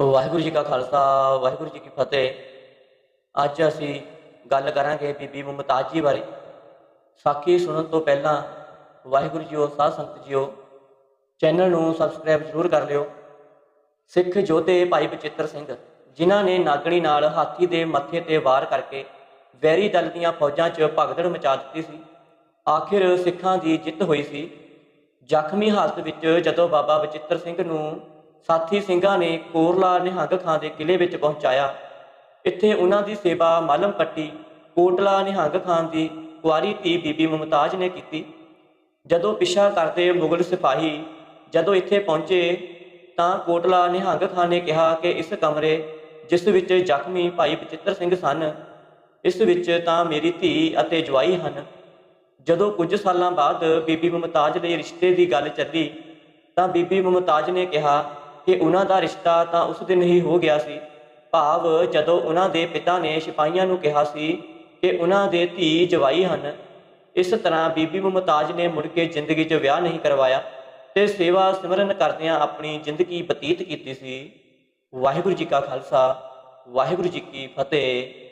ਵਾਹਿਗੁਰੂ ਜੀ ਕਾ ਖਾਲਸਾ, ਵਾਹਿਗੁਰੂ ਜੀ ਕੀ ਫਤਿਹ। ਅੱਜ ਅਸੀਂ ਗੱਲ ਕਰਾਂਗੇ ਬੀਬੀ ਮੁਮਤਾਜ ਜੀ ਬਾਰੇ। ਸਾਖੀ ਸੁਣਨ ਤੋਂ ਪਹਿਲਾਂ ਵਾਹਿਗੁਰੂ ਜੀਓ, ਸਾਧ ਸੰਗਤ ਜੀਓ, ਚੈਨਲ ਨੂੰ ਸਬਸਕ੍ਰਾਈਬ ਜ਼ਰੂਰ ਕਰ ਲਿਓ। ਸਿੱਖ ਯੋਧੇ ਭਾਈ ਬਚਿੱਤਰ ਸਿੰਘ, ਜਿਨ੍ਹਾਂ ਨੇ ਨਾਗਣੀ ਨਾਲ ਹਾਥੀ ਦੇ ਮੱਥੇ ਤੇ ਵਾਰ ਕਰਕੇ ਵੈਰੀ ਦਲ ਦੀਆਂ ਫੌਜਾਂ 'ਚ ਭਗਦੜ ਮਚਾ ਦਿੱਤੀ ਸੀ। ਆਖਿਰ ਸਿੱਖਾਂ ਦੀ ਜਿੱਤ ਹੋਈ ਸੀ। ਜ਼ਖਮੀ ਹਾਲਤ ਵਿੱਚ ਜਦੋਂ ਬਾਬਾ ਬਚਿੱਤਰ ਸਿੰਘ ਨੂੰ ਸਾਥੀ ਸਿੰਘਾਂ ਨੇ ਕੋਰਲਾ ਨਿਹੰਗ ਖਾਂ ਦੇ ਕਿਲੇ ਵਿੱਚ ਪਹੁੰਚਾਇਆ। ਇੱਥੇ ਉਹਨਾਂ ਦੀ ਸੇਵਾ ਮਾਲਮ ਪੱਟੀ ਕੋਟਲਾ ਨਿਹੰਗ ਖਾਂ ਦੀ ਕੁਆਰੀ ਧੀ ਬੀਬੀ ਮੁਮਤਾਜ ਨੇ ਕੀਤੀ। ਜਦੋਂ ਪਿੱਛਾ ਕਰਦੇ ਮੁਗਲ ਸਿਪਾਹੀ ਜਦੋਂ ਇੱਥੇ ਪਹੁੰਚੇ ਤਾਂ ਕੋਟਲਾ ਨਿਹੰਗ ਖਾਂ ਨੇ ਕਿਹਾ ਕਿ ਇਸ ਕਮਰੇ ਜਿਸ ਵਿੱਚ ਜ਼ਖਮੀ ਭਾਈ ਬਚਿੱਤਰ ਸਿੰਘ ਸਨ, ਇਸ ਵਿੱਚ ਤਾਂ ਮੇਰੀ ਧੀ ਅਤੇ ਜਵਾਈ ਹਨ। ਜਦੋਂ ਕੁਝ ਸਾਲਾਂ ਬਾਅਦ ਬੀਬੀ ਮੁਮਤਾਜ ਦੇ ਰਿਸ਼ਤੇ ਦੀ ਗੱਲ ਚੱਲੀ ਤਾਂ ਬੀਬੀ ਮੁਮਤਾਜ ਨੇ ਕਿਹਾ ਕਿ ਉਹਨਾਂ ਦਾ ਰਿਸ਼ਤਾ ਤਾਂ ਉਸ ਦਿਨ ਹੀ ਹੋ ਗਿਆ ਸੀ। ਭਾਵ ਜਦੋਂ ਉਹਨਾਂ ਦੇ ਪਿਤਾ ਨੇ ਸਿਪਾਹੀਆਂ ਨੂੰ ਕਿਹਾ ਸੀ ਕਿ ਉਹਨਾਂ ਦੇ ਧੀ ਜਵਾਈ ਹਨ, ਇਸ ਤਰ੍ਹਾਂ ਬੀਬੀ ਮੁਮਤਾਜ ਨੇ ਮੁੜ ਕੇ ਜ਼ਿੰਦਗੀ 'ਚ ਵਿਆਹ ਨਹੀਂ ਕਰਵਾਇਆ ਤੇ ਸੇਵਾ ਸਿਮਰਨ ਕਰਦਿਆਂ ਆਪਣੀ ਜ਼ਿੰਦਗੀ ਬਤੀਤ ਕੀਤੀ ਸੀ। ਵਾਹਿਗੁਰੂ ਜੀ ਕਾ ਖਾਲਸਾ, ਵਾਹਿਗੁਰੂ ਜੀ ਕੀ ਫਤਿਹ।